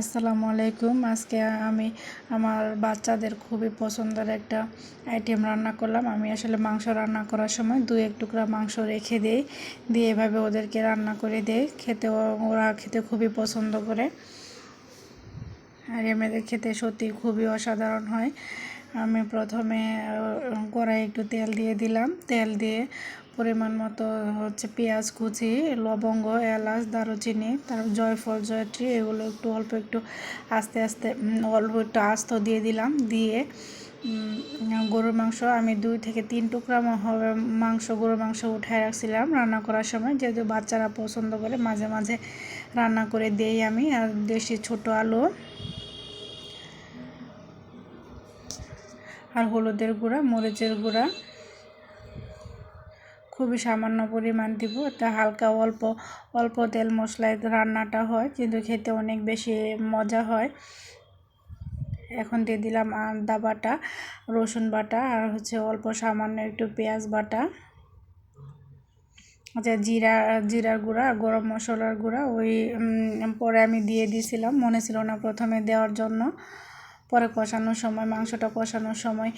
আসসালামু আলাইকুম। আজকে আমি আমার বাচ্চাদের খুবই পছন্দের একটা আইটেম রান্না করলাম। আমি আসলে মাংস রান্না করার সময় দু এক টুকরা মাংস রেখে দিই, দিয়ে এভাবে ওদেরকে রান্না করে দেই। খেতে ওরা খেতে খুবই পছন্দ করে। আর এমেদের খেতে সত্যি খুবই অসাধারণ হয়। আমি প্রথমে কড়াই একটু তেল দিয়ে দিলাম। তেল দিয়ে পরিমাণ মতো হচ্ছে পেঁয়াজ কুচি, লবঙ্গ, এলাচ, দারুচিনি, তার জয়ফল, জয়ত্রী, এগুলো একটু অল্প একটু আস্তে আস্তে অল্প একটু আস্ত দিয়ে দিলাম। দিয়ে গরুর মাংস আমি দুই থেকে তিন টুকরা হবে মাংস, গরুর মাংস উঠায় রাখছিলাম রান্না করার সময়। যেহেতু বাচ্চারা পছন্দ করে মাঝে মাঝে রান্না করে দেই আমি। আর দেশি ছোটো আলু আর হলুদের গুঁড়া, মরিচের গুঁড়া। খুবই সামান্য পরিমাণ দিব। তা হালকা অল্প অল্প তেল মশলায় রান্নাটা হয়, কিন্তু খেতে অনেক বেশি মজা হয়। এখন দিয়ে দিলাম আদা বাটা, রসুন বাটা, আর হচ্ছে অল্প সামান্য একটু পেঁয়াজ বাটা। আচ্ছা জিরা, জিরার গুঁড়া, গরম মশলার গুঁড়া, ওই পরে আমি দিয়ে দিয়েছিলাম। মনে ছিল না প্রথমে দেওয়ার জন্য। পরে কষানোর সময়, মাংসটা কষানোর সময়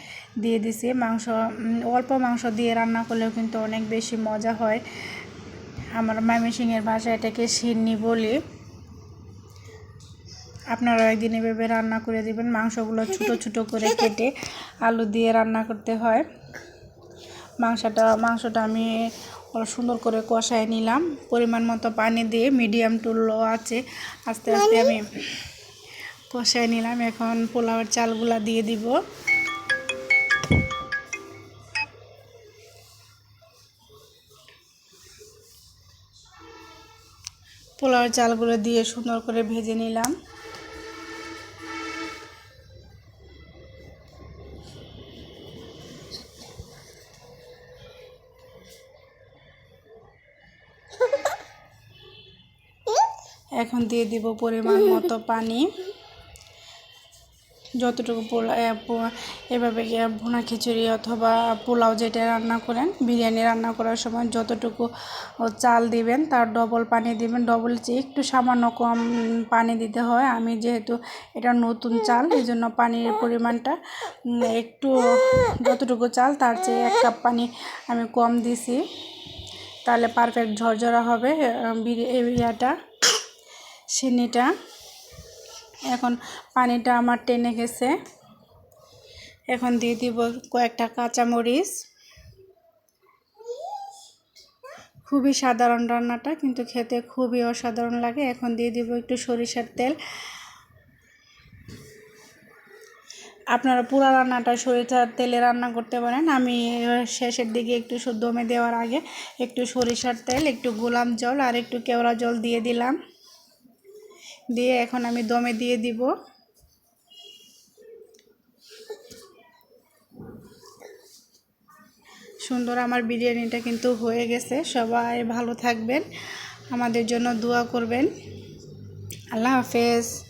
দিয়ে দিছি। মাংস অল্প মাংস দিয়ে রান্না করলেও কিন্তু অনেক বেশি মজা হয়। আমার ময়মনসিংহের ভাষায় এটাকে সিন্নি বলি। আপনারা একদিন এভাবে রান্না করে দেবেন। মাংসগুলো ছোটো ছোটো করে কেটে আলু দিয়ে রান্না করতে হয়। মাংসটা মাংসটা আমি সুন্দর করে কষায় নিলাম। পরিমাণ মতো পানি দিয়ে, মিডিয়াম টু লো আছে। আস্তে আস্তে আমি কষায় নিলাম, এখন পোলাওয়ের চালগুলা দিয়ে দিব। পোলাওয়ের চালগুলো দিয়ে সুন্দর করে ভেজে নিলাম। এখন দিয়ে দিব পরিমাণ মতো পানি। যতটুকু এভাবে ভুনা খিচুড়ি অথবা পোলাও যেটা রান্না করেন, বিরিয়ানি রান্না করার সময় যতটুকু চাল দিবেন তার ডবল পানি দিবেন ডবল চেয়ে একটু সামান্য কম পানি দিতে হয়। আমি যেহেতু এটা নতুন চাল এই জন্য পানির পরিমাণটা একটু যতটুকু চাল তার চেয়ে এক কাপ পানি আমি কম দিছি। তাহলে পারফেক্ট ঝরঝরা হবে বিরিয়াটা সিনিটা। এখন পানিটা আমার টেনে গেছে। এখন দিয়ে দিব কয়েকটা কাঁচামরিচ। খুবই সাধারণ রান্নাটা, কিন্তু খেতে খুবই অসাধারণ লাগে। এখন দিয়ে দিব একটু সরিষার তেল। আপনারা পুরা রান্নাটা সরিষার তেলে রান্না করতে পারেন। আমি শেষের দিকে একটু দমে দেওয়ার আগে একটু সরিষার তেল, একটু গোলাম জল আর একটু কেওড়া জল দিয়ে দিলাম। দিয়ে এখন আমি দমে দিয়ে দিব। সুন্দর আমার বিরিয়ানিটা কিন্তু হয়ে গেছে। সবাই ভালো থাকবেন। আমাদের জন্য দোয়া করবেন। আল্লাহ হাফেজ।